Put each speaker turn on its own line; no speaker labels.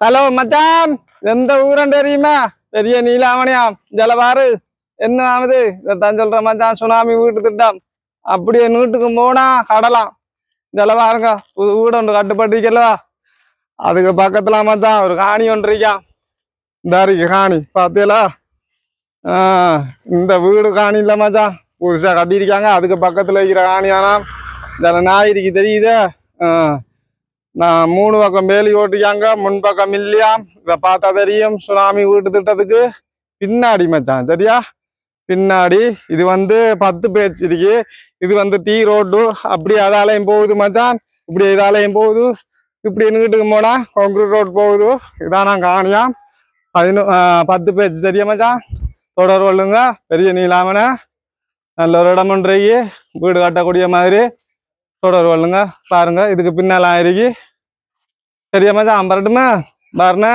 Hello மச்சான் எந்த ஊரன் தெரியுமா பெரிய நீலாமணியாம் ஜலவாறு என்ன ஆகுது இதைத்தான் சொல்ற மச்சான் சுனாமி வீட்டு திட்டம் அப்படியே நீட்டுக்கு போனா கடலாம் ஜலவாருங்க புது வீடு ஒன்று கட்டுப்பட்டிருக்கல அதுக்கு பக்கத்துல மச்சான் ஒரு காணி ஒன்று இருக்கான் இந்த இருக்கு காணி பார்த்தீங்களா ஆ, இந்த வீடு காணி இல்ல மச்சான் புதுசா கட்டியிருக்காங்க அதுக்கு பக்கத்துல இருக்கிற காணியானா இந்த நாயிருக்கு தெரியுதே ஆ. நான் மூணு பக்கம் வேலி ஓட்டிக்காங்க முன்பக்கம் இல்லையா? இதை பார்த்தா தெரியும் சுனாமி வீட்டு திட்டத்துக்கு. பின்னாடி மச்சான் சரியா? பின்னாடி இது வந்து பத்து பேச்சு இருக்கு. இது வந்து டீ ரோடு அப்படி அதாலையும் போகுது மச்சான். இப்படி இதாலையும் போகுது. இப்படி வீட்டுக்கு போனால் கான்கிரீட் ரோடு போகுது. இதான் நான் காணியாம் பதினோ பத்து பேச்சு சரியா மச்சான்? தொடர் கொள்ளுங்க. பெரிய நீலாமனை. நல்ல ஒரு இடமன்றைக்கு வீடு கட்டக்கூடிய மாதிரி. தொடர் கொள்ளுங்க. பாருங்க இதுக்கு பின்னால் ஆயிருக்கு சரியா மச்சான் வரட்டுமா பாருண்ணா